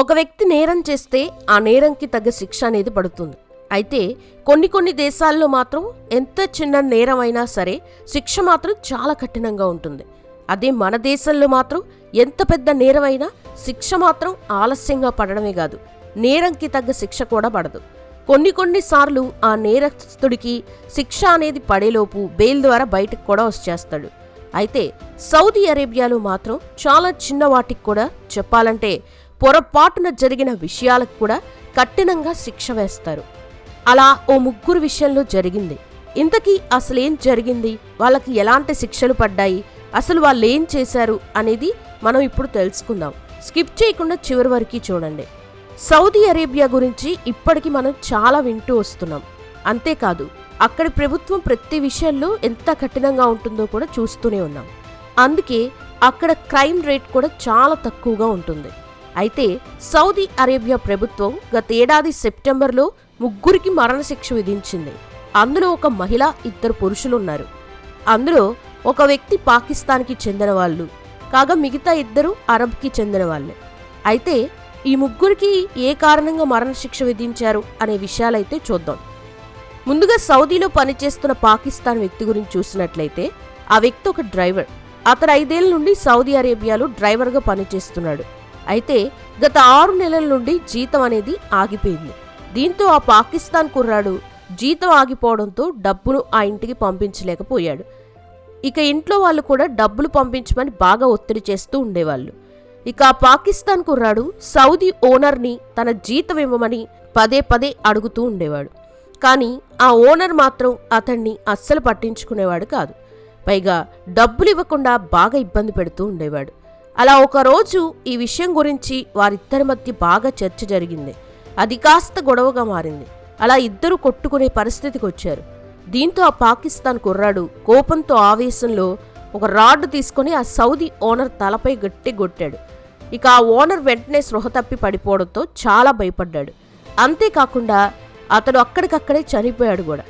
ఒక వ్యక్తి నేరం చేస్తే ఆ నేరంకి తగ్గ శిక్ష అనేది పడుతుంది. అయితే కొన్ని కొన్ని దేశాల్లో మాత్రం ఎంత చిన్న నేరం అయినా సరే శిక్ష మాత్రం చాలా కఠినంగా ఉంటుంది. అదే మన దేశంలో మాత్రం ఎంత పెద్ద నేరమైనా శిక్ష మాత్రం ఆలస్యంగా పడడమే కాదు నేరంకి తగ్గ శిక్ష కూడా పడదు. కొన్ని కొన్ని సార్లు ఆ నేరస్తుడికి శిక్ష అనేది పడేలోపు బెయిల్ ద్వారా బయటకు కూడా వచ్చేస్తాడు. అయితే సౌదీ అరేబియాలో మాత్రం చాలా చిన్న వాటికి కూడా చెప్పాలంటే పొరపాటున జరిగిన విషయాలకు కూడా కఠినంగా శిక్ష వేస్తారు. అలా ఓ ముగ్గురు విషయంలో జరిగింది. ఇంతకీ అసలేం జరిగింది? వాళ్ళకి ఎలాంటి శిక్షలు పడ్డాయి? అసలు వాళ్ళు ఏం చేశారు? అనేది మనం ఇప్పుడు తెలుసుకుందాం. స్కిప్ చేయకుండా చివరి వరకు చూడండి. సౌదీ అరేబియా గురించి ఇప్పటికి మనం చాలా వింటూ వస్తున్నాం. అంతేకాదు అక్కడి ప్రభుత్వం ప్రతి విషయంలో ఎంత కఠినంగా ఉంటుందో కూడా చూస్తూనే ఉన్నాం. అందుకే అక్కడ క్రైమ్ రేట్ కూడా చాలా తక్కువగా ఉంటుంది. అయితే సౌదీ అరేబియా ప్రభుత్వం గతేడాది సెప్టెంబర్లో ముగ్గురికి మరణశిక్ష విధించింది. అందులో ఒక మహిళ ఇద్దరు పురుషులు ఉన్నారు అందులో ఒక వ్యక్తి పాకిస్తాన్కి చెందిన వాళ్ళు. కాగా మిగతా ఇద్దరు అరబ్కి చెందిన వాళ్ళే. అయితే ఈ ముగ్గురికి ఏ కారణంగా మరణశిక్ష విధించారు అనే విషయాలైతే చూద్దాం. ముందుగా సౌదీలో పనిచేస్తున్న పాకిస్తాన్ వ్యక్తి గురించి చూసినట్లయితే ఆ వ్యక్తి ఒక డ్రైవర్. అతను ఐదేళ్ళ నుండి సౌదీ అరేబియాలో డ్రైవర్గా పనిచేస్తున్నాడు. అయితే గత ఆరు నెలల నుండి జీతం అనేది ఆగిపోయింది. దీంతో ఆ పాకిస్తాన్ కుర్రాడు జీతం ఆగిపోవడంతో డబ్బును ఆ ఇంటికి పంపించలేకపోయాడు. ఇక ఇంట్లో వాళ్ళు కూడా డబ్బులు పంపించమని బాగా ఒత్తిడి చేస్తూ ఉండేవాళ్ళు. ఇక ఆ పాకిస్తాన్ కుర్రాడు సౌదీ ఓనర్ని తన జీతం ఇవ్వమని పదే పదే అడుగుతూ ఉండేవాడు. కానీ ఆ ఓనర్ మాత్రం అతన్ని అస్సలు పట్టించుకునేవాడు కాదు. పైగా డబ్బులు ఇవ్వకుండా బాగా ఇబ్బంది పెడుతూ ఉండేవాడు. అలా ఒకరోజు ఈ విషయం గురించి వారిద్దరి మధ్య బాగా చర్చ జరిగింది. అది కాస్త గొడవగా మారింది. అలా ఇద్దరు కొట్టుకునే పరిస్థితికి వచ్చారు. దీంతో ఆ పాకిస్తాన్ కుర్రాడు కోపంతో ఆవేశంలో ఒక రాడ్ తీసుకొని ఆ సౌదీ ఓనర్ తలపై గట్టి కొట్టాడు. ఇక ఆ ఓనర్ వెంటనే స్పృహ తప్పి పడిపోవడంతో చాలా భయపడ్డాడు. అంతేకాకుండా అతడు అక్కడికక్కడే చనిపోయాడు కూడా.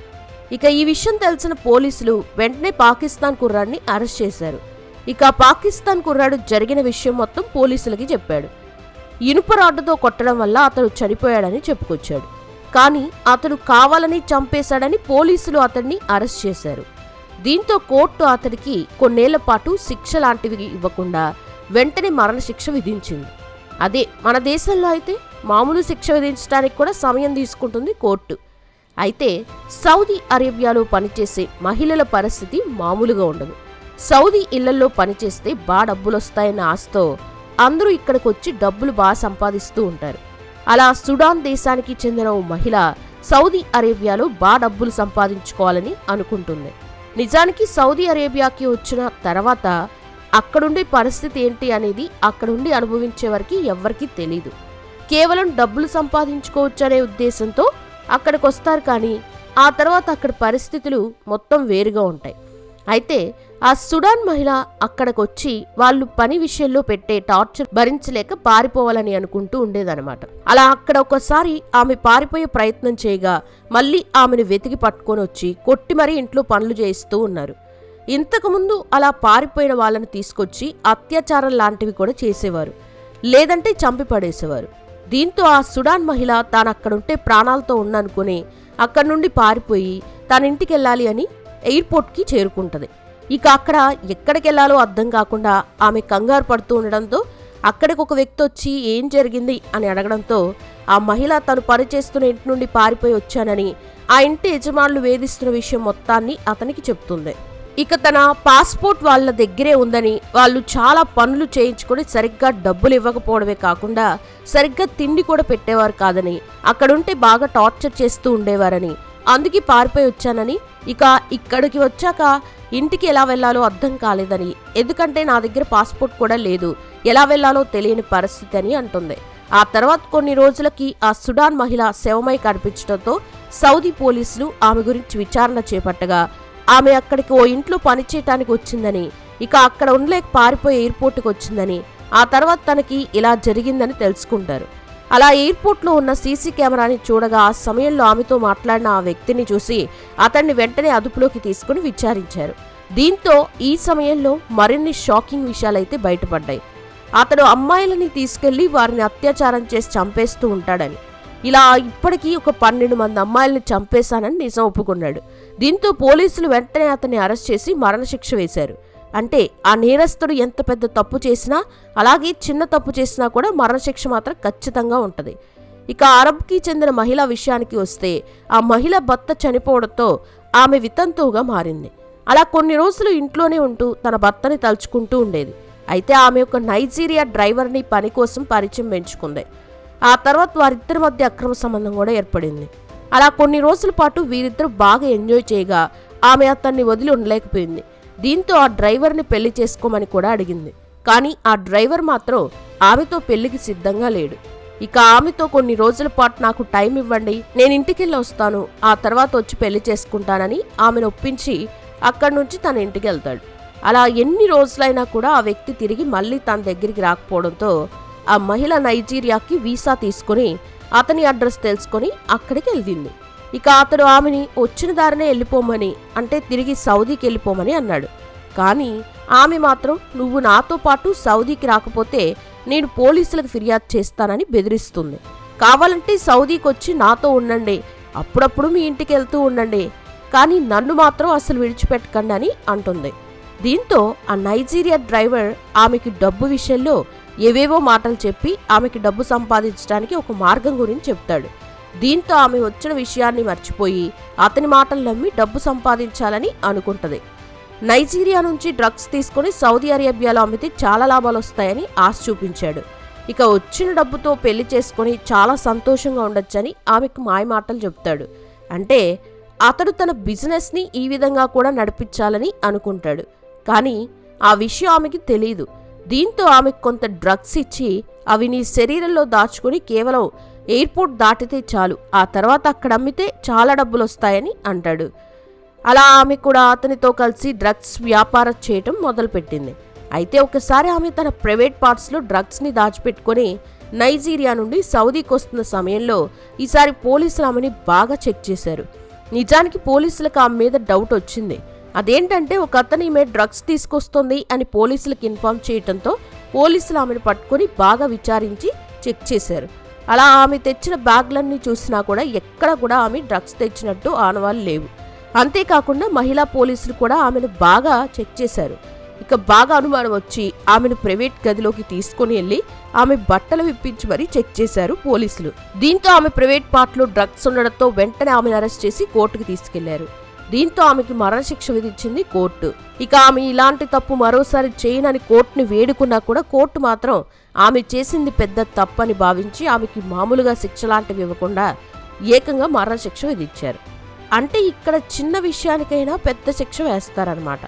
ఇక ఈ విషయం తెలిసిన పోలీసులు వెంటనే పాకిస్తాన్ కుర్రాడిని అరెస్ట్ చేశారు. ఇక పాకిస్తాన్ కుర్రాడు జరిగిన విషయం మొత్తం పోలీసులకి చెప్పాడు. ఇనుప రాడ్డుతో కొట్టడం వల్ల అతడు చనిపోయాడని చెప్పుకొచ్చాడు. కానీ అతడు కావాలని చంపేశాడని పోలీసులు అతన్ని అరెస్ట్ చేశారు. దీంతో కోర్టు అతడికి కొన్నేళ్ళ పాటు శిక్ష లాంటివి ఇవ్వకుండా వెంటనే మరణశిక్ష విధించింది. అదే మన దేశంలో అయితే మామూలు శిక్ష విధించడానికి కూడా సమయం తీసుకుంటుంది కోర్టు. అయితే సౌదీ అరేబియాలో పనిచేసే మహిళల పరిస్థితి మామూలుగా ఉండదు. సౌదీ ఇళ్ళలో పనిచేస్తే బా డబ్బులు వస్తాయన్న ఆశతో అందరూ ఇక్కడికి వచ్చి డబ్బులు బాగా సంపాదిస్తూ ఉంటారు. అలా సుడాన్ దేశానికి చెందిన ఓ మహిళ సౌదీ అరేబియాలో బా డబ్బులు సంపాదించుకోవాలని అనుకుంటుంది. నిజానికి సౌదీ అరేబియాకి వచ్చిన తర్వాత అక్కడుండే పరిస్థితి ఏంటి అనేది అక్కడుండి అనుభవించే వరకు ఎవ్వరికీ తెలీదు. కేవలం డబ్బులు సంపాదించుకోవచ్చు అనే ఉద్దేశంతో అక్కడికి వస్తారు కానీ ఆ తర్వాత అక్కడ పరిస్థితులు మొత్తం వేరుగా ఉంటాయి. అయితే ఆ సుడాన్ మహిళ అక్కడికొచ్చి వాళ్ళు పని విషయంలో పెట్టే టార్చర్ భరించలేక పారిపోవాలని అనుకుంటూ ఉండేదనమాట అలా అక్కడ ఒకసారి ఆమె పారిపోయే ప్రయత్నం చేయగా మళ్ళీ ఆమెను వెతికి పట్టుకొని వచ్చి కొట్టి మరీ ఇంట్లో పనులు చేయిస్తూ ఉన్నారు. ఇంతకుముందు అలా పారిపోయిన వాళ్ళని తీసుకొచ్చి అత్యాచారం లాంటివి కూడా చేసేవారు. లేదంటే చంపి పడేసేవారు. దీంతో ఆ సుడాన్ మహిళ తాను అక్కడుంటే ప్రాణాలతో ఉన్ననుకుని అక్కడి నుండి పారిపోయి తన ఇంటికి వెళ్ళాలి అని ఎయిర్పోర్ట్కి చేరుకుంటుంది. ఇక అక్కడ ఎక్కడికి వెళ్ళాలో అర్థం కాకుండా ఆమె కంగారు పడుతూ ఉండడంతో అక్కడికి ఒక వ్యక్తి వచ్చి ఏం జరిగింది అని అడగడంతో ఆ మహిళ తను పనిచేస్తున్న ఇంటి నుండి పారిపోయి వచ్చానని ఆ ఇంటి యజమానులు వేధిస్తున్న విషయం మొత్తాన్ని అతనికి చెప్తుంది. ఇక తన పాస్పోర్ట్ వాళ్ళ దగ్గరే ఉందని వాళ్ళు చాలా పనులు చేయించుకొని సరిగ్గా డబ్బులు ఇవ్వకపోవడమే కాకుండా సరిగ్గా తిండి కూడా పెట్టేవారు కాదని అక్కడుంటే బాగా టార్చర్ చేస్తూ ఉండేవారని అందుకే పారిపోయి వచ్చానని. ఇక ఇక్కడికి వచ్చాక ఇంటికి ఎలా వెళ్ళాలో అర్థం కాలేదని. ఎందుకంటే నా దగ్గర పాస్పోర్ట్ కూడా లేదు. ఎలా వెళ్ళాలో తెలియని పరిస్థితి అని అంటుంది. ఆ తర్వాత కొన్ని రోజులకి ఆ సుడాన్ మహిళ శవమై కనిపించడంతో సౌదీ పోలీసులు ఆమె గురించి విచారణ చేపట్టగా ఆమె అక్కడికి ఓ ఇంట్లో పనిచేయటానికి వచ్చిందని ఇక అక్కడ ఉండలేక పారిపోయి ఎయిర్పోర్ట్కి వచ్చిందని ఆ తర్వాత తనకి ఇలా జరిగిందని తెలుసుకుంటారు. అలా ఎయిర్పోర్ట్లో ఉన్న సీసీ కెమెరాని చూడగా ఆ సమయంలో ఆమెతో మాట్లాడిన ఆ వ్యక్తిని చూసి అతన్ని వెంటనే అదుపులోకి తీసుకుని విచారించారు. దీంతో ఈ సమయంలో మరిన్ని షాకింగ్ విషయాలైతే బయటపడ్డాయి. అతడు అమ్మాయిలని తీసుకెళ్ళి వారిని అత్యాచారం చేసి చంపేస్తూ ఉంటాడని. ఇలా ఇప్పటికీ ఒక పన్నెండు మంది అమ్మాయిల్ని చంపేశానని నిజం ఒప్పుకున్నాడు. దీంతో పోలీసులు వెంటనే అతన్ని అరెస్ట్ చేసి మరణశిక్ష వేశారు. అంటే ఆ నేరస్తుడు ఎంత పెద్ద తప్పు చేసినా అలాగే చిన్న తప్పు చేసినా కూడా మరణశిక్ష మాత్రం ఖచ్చితంగా ఉంటుంది. ఇక అరబ్కి చెందిన మహిళ విషయానికి వస్తే ఆ మహిళ భర్త చనిపోవడంతో ఆమె వితంతువుగా మారింది. అలా కొన్ని రోజులు ఇంట్లోనే ఉంటూ తన భర్తని తలుచుకుంటూ ఉండేది. అయితే ఆమె ఒక నైజీరియా డ్రైవర్ని పని కోసం పరిచయం పెంచుకుంది. ఆ తర్వాత వారిద్దరి మధ్య అక్రమ సంబంధం కూడా ఏర్పడింది. అలా కొన్ని రోజుల పాటు వీరిద్దరు బాగా ఎంజాయ్ చేయగా ఆమె అతన్ని వదిలి ఉండలేకపోయింది. దీంతో ఆ డ్రైవర్ని పెళ్ళి చేసుకోమని కూడా అడిగింది. కానీ ఆ డ్రైవర్ మాత్రం ఆమెతో పెళ్ళికి సిద్ధంగా లేడు. ఇక ఆమెతో కొన్ని రోజుల పాటు నాకు టైం ఇవ్వండి నేను ఇంటికెళ్ళి వస్తాను ఆ తర్వాత వచ్చి పెళ్ళి చేసుకుంటానని ఆమెను ఒప్పించి అక్కడి నుంచి తన ఇంటికి వెళ్తాడు. అలా ఎన్ని రోజులైనా కూడా ఆ వ్యక్తి తిరిగి మళ్ళీ తన దగ్గరికి రాకపోవడంతో ఆ మహిళ నైజీరియాకి వీసా తీసుకుని అతని అడ్రస్ తెలుసుకొని అక్కడికి వెళ్తుంది ఇక అతడు ఆమెని వచ్చిన దారినే వెళ్ళిపోమని అంటే తిరిగి సౌదీకి వెళ్ళిపోమని అన్నాడు. కానీ ఆమె మాత్రం నువ్వు నాతో పాటు సౌదీకి రాకపోతే నేను పోలీసులకు ఫిర్యాదు చేస్తానని బెదిరిస్తుంది. కావాలంటే సౌదీకి వచ్చి నాతో ఉండండి. అప్పుడప్పుడు మీ ఇంటికి వెళ్తూ ఉండండి. కానీ నన్ను మాత్రం అసలు విడిచిపెట్టకండి అని అంటుంది. దీంతో ఆ నైజీరియా డ్రైవర్ ఆమెకి డబ్బు విషయంలో ఏవేవో మాటలు చెప్పి ఆమెకి డబ్బు సంపాదించడానికి ఒక మార్గం గురించి చెప్తాడు. దీంతో ఆమె వచ్చిన విషయాన్ని మర్చిపోయి అతని మాటలు నమ్మి డబ్బు సంపాదించాలని అనుకుంటది. నైజీరియా నుంచి డ్రగ్స్ తీసుకుని సౌదీ అరేబియాలో అమ్మితే చాలా లాభాలు వస్తాయని ఆశ చూపించాడు. ఇక వచ్చిన డబ్బుతో పెళ్ళి చేసుకుని చాలా సంతోషంగా ఉండొచ్చని ఆమెకు మాయమాటలు చెప్తాడు అంటే అతడు తన బిజినెస్ని ఈ విధంగా కూడా నడిపించాలని అనుకుంటాడు. కానీ ఆ విషయం ఆమెకి తెలియదు దీంతో ఆమెకు కొంత డ్రగ్స్ ఇచ్చి అవి నీ శరీరంలో దాచుకుని కేవలం ఎయిర్పోర్ట్ దాటితే చాలు ఆ తర్వాత అక్కడ అమ్మితే చాలా డబ్బులు వస్తాయని అంటాడు. అలా ఆమె కూడా అతనితో కలిసి డ్రగ్స్ వ్యాపారం చేయటం మొదలుపెట్టింది. అయితే ఒకసారి ఆమె తన ప్రైవేట్ పార్ట్స్లో డ్రగ్స్ని దాచిపెట్టుకొని నైజీరియా నుండి సౌదీకి వస్తున్న సమయంలో ఈసారి పోలీసులు ఆమెని బాగా చెక్ చేశారు. నిజానికి పోలీసులకు ఆమె మీద డౌట్ వచ్చింది. అదేంటంటే ఒక అతను ఈమె డ్రగ్స్ తీసుకొస్తుంది అని పోలీసులకు ఇన్ఫార్మ్ చేయటంతో పోలీసులు ఆమెను పట్టుకొని బాగా విచారించి చెక్ చేశారు. అలా ఆమె తెచ్చిన బ్యాగ్లన్నీ చూసినా కూడా ఎక్కడ కూడా ఆమె డ్రగ్స్ తెచ్చినట్టు ఆనవాళ్ళు లేవు. అంతేకాకుండా మహిళా పోలీసులు కూడా ఆమెను బాగా చెక్ చేశారు. ఇక బాగా అనుమానం వచ్చి ఆమెను ప్రైవేట్ గదిలోకి తీసుకుని వెళ్ళి ఆమె బట్టలు విప్పించి మరీ చెక్ చేశారు పోలీసులు. దీంతో ఆమె ప్రైవేట్ పార్ట్లో డ్రగ్స్ ఉండడంతో వెంటనే ఆమెను అరెస్ట్ చేసి కోర్టుకు తీసుకెళ్ళారు. దీంతో ఆమెకి మరణశిక్ష విధించింది కోర్టు. ఇక ఆమె ఇలాంటి తప్పు మరోసారి చేయనని కోర్టుని వేడుకున్నా కూడా కోర్టు మాత్రం ఆమె చేసింది పెద్ద తప్పని భావించి ఆమెకి మామూలుగా శిక్ష లాంటివి ఇవ్వకుండా ఏకంగా మరణశిక్ష విధించారు. అంటే ఇక్కడ చిన్న విషయానికైనా పెద్ద శిక్ష వేస్తారనమాట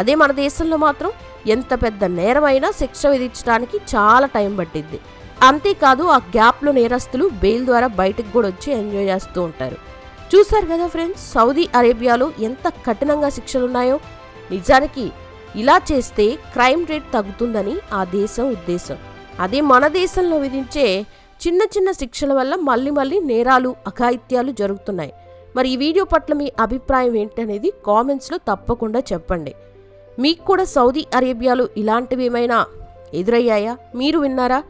అదే మన దేశంలో మాత్రం ఎంత పెద్ద నేరమైనా శిక్ష విధించడానికి చాలా టైం పట్టింది అంతేకాదు ఆ గ్యాప్లో నేరస్తులు బెయిల్ ద్వారా బయటకు కూడా వచ్చి ఎంజాయ్ చేస్తూ ఉంటారు. చూశారు కదా ఫ్రెండ్స్ సౌదీ అరేబియాలో ఎంత కఠినంగా శిక్షలున్నాయో? నిజానికి ఇలా చేస్తే క్రైమ్ రేట్ తగ్గుతుందని ఆ దేశం ఉద్దేశం. అదే మన దేశంలో విధించే చిన్న చిన్న శిక్షల వల్ల మళ్ళీ మళ్ళీ నేరాలు అఘాయిత్యాలు జరుగుతున్నాయి. మరి ఈ వీడియో పట్ల మీ అభిప్రాయం ఏంటనేది కామెంట్స్లో తప్పకుండా చెప్పండి. మీకు కూడా సౌదీ అరేబియాలో ఇలాంటివి ఏమైనా ఎదురయ్యాయా? మీరు విన్నారా?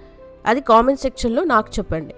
అది కామెంట్ సెక్షన్లో నాకు చెప్పండి.